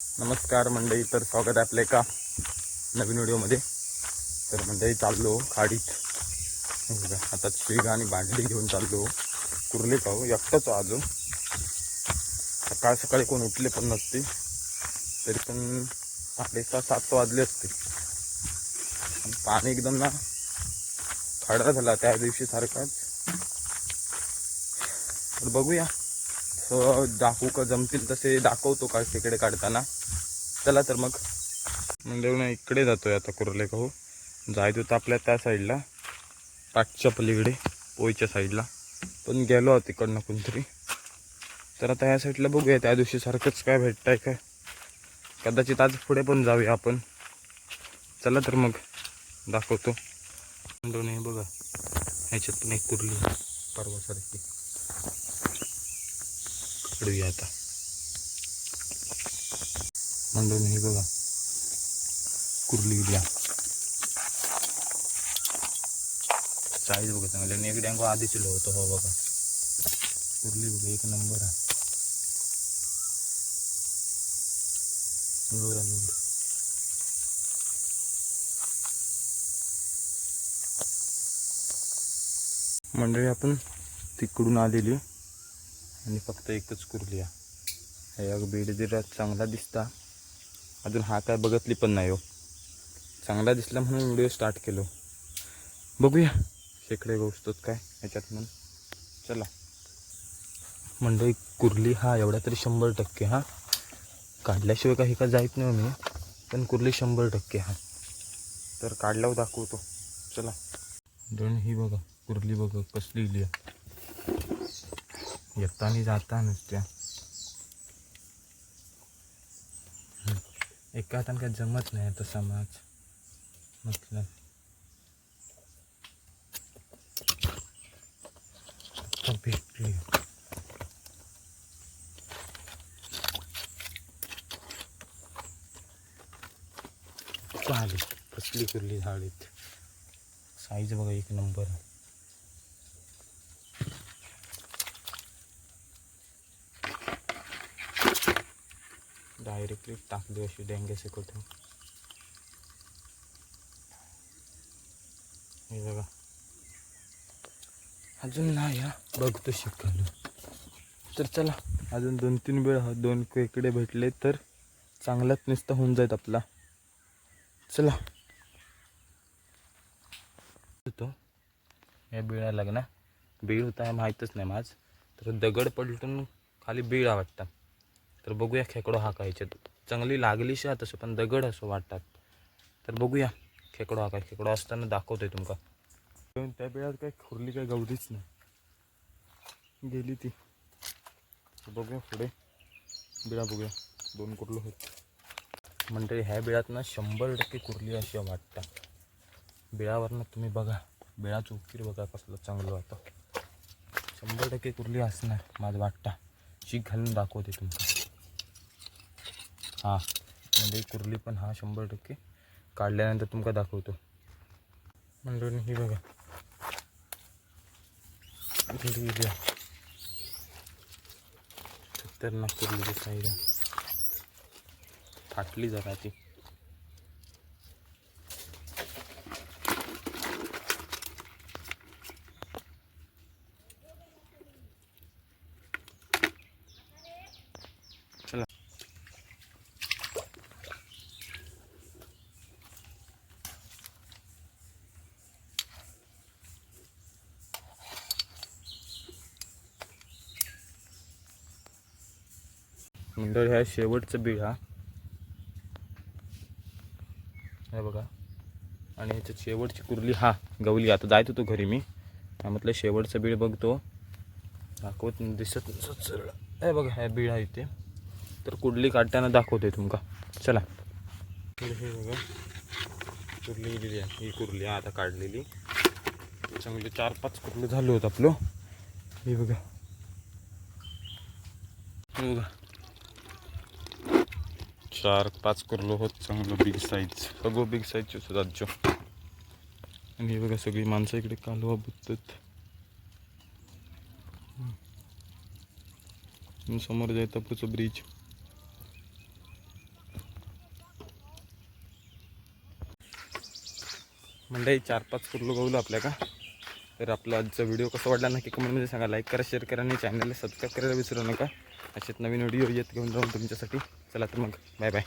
नमस्कार मंडळी तर स्वागत आहे आपल्या एका नवीन व्हिडिओमध्ये. तर मंडळी चाललो खाडीत. आता शेगा आणि भांडी घेऊन चाललो. कुर्ले पाहू एकटाच आहे अजून सकाळ सकाळी कोण उठले पण नसते. तरी पण साडेसहा सात वाजले असते. पाणी एकदम ना खडा झाला त्या दिवशी सारखाच. तर बघूया. दाखवू का जमतील तसे दाखवतो का तिकडे काढताना. चला तर मग. म्हणजे ना इकडे जातोय आता कुर्ले कहू जायचं होतं आपल्या त्या साईडला. पाठच्या पलीकडे पोईच्या साईडला. पण गेलो आहोत तिकडनं कोणतरी. तर आता ह्या साईडला बघूया त्या दिवशी सारखंच काय भेटतंय काय. कदाचित आज पुढे पण जाऊया आपण. चला तर मग. दाखवतो. दोन बघा. ह्याच्यात पण एक कुर्ली परवासारखी. पकडूया आता. मंडून हे बघा. कुर्ली द्या साईज बघा चांगले. एक डँगो आधीच होतो हो बघा. कुर्ली बघा एक नंबर आहे. मंडळी आपण तिकडून आलेली आणि फक्त एकच कुर्ली आहे हे बीड बेड चांगला दिसता. अजून हा काय बघतली पण नाही हो. चांगला दिसला म्हणून व्हिडिओ स्टार्ट केलो. बघूया. शेकडे गोष्ट काय ह्याच्यात म्हणून. चला. मंडळी कुर्ली हा एवढा तरी शंभर टक्के हा. काढल्याशिवाय काही का जायत नाही हो मी. पण कुर्ली शंभर टक्के हा. तर काढल्यावर हो, दाखवतो. चला. दोन ही बघा. कुर्ली बघा कसली इली येताना जाता नुसत्या. एका काय जमत नाही आता समाज आता भेटली कसली झाडीत साईज बघा एक नंबर डायरेक्टली टाकली अशी डेंग्या शिकवतो हे बघा. अजून नाही हा. बघतो शिकवलं तर चला. अजून दोन तीन वेळ हा दोन इकडे भेटले तर चांगलाच नुसतं होऊन जाईल आपला. चला. होतो. या बिळा लागना बीळ होता हे माहीतच नाही माझ. तर दगड पलटून खाली बिळा वाटतात तर बघूया खेकडो हा काय ह्याच्यात चांगली लागली शा तसं पण दगड असं वाटतात. तर बघूया खेकडो हा काय खेकडो असताना दाखवतोय तुमका. पण त्या बिळात काय खुरली काय गवडीच नाही. गेली ती. तर बघूया पुढे. बिळा बघूया. दोन कुर्लं होत म्हणजे ह्या बिळात ना शंभर टक्के कुर्ली अशी वाटतात. बिळावरनं तुम्ही बघा बिळाचं उकीर बघा कसलं चांगलं आता शंभर टक्के कुर्ली असणार माझं वाटता. शीक घालून दाखवते तुमचं हा म्हणजे कुर्ली पण हा शंभर टक्के. काढल्यानंतर तुमका दाखवतो. म्हणजे ही बघा. खतरनाक कुर्ली साईड. फाटली जरा ती. मंडळ ह्या शेवटचं बीळ हा. हे बघा. आणि ह्याच्या शेवटची कुर्ली हा गवली. आता जायचो तो घरी मी. हा म्हटलं शेवटचं बीळ बघतो. दाखवत दिसत नसत सरळ. हे बघा ह्या बीळ आहे इथे. तर कुर्ली काढताना दाखवतोय तुमका चला. तर हे बघा कुर्ली गेलेली आहे. ही कुर्ली हा आता काढलेली. चांगले म्हणजे चार पाच कुर्ली झालो होतं आपलं. हे बघा. हे बघा. चार पाच करलो होत चांगलं बिग साईज सगळं बिग साईजचे होतं राज्य. आणि हे बघा सगळी माणसं इकडे कालवा बुजतात समोर जायचं पुढचं ब्रिज म्हणजे चार पाच कुर्लो गवलं आपल्या का? तर आपला आजचा व्हिडिओ कसा वाटला नक्की कमेंटमध्ये सांगा. लाईक करा शेअर करा आणि चॅनलला सबस्क्राईब करायला विसरू नका. असेच नवीन व्हिडिओ येत घेऊन जाऊन तुमच्यासाठी. चला तर मग. Bye bye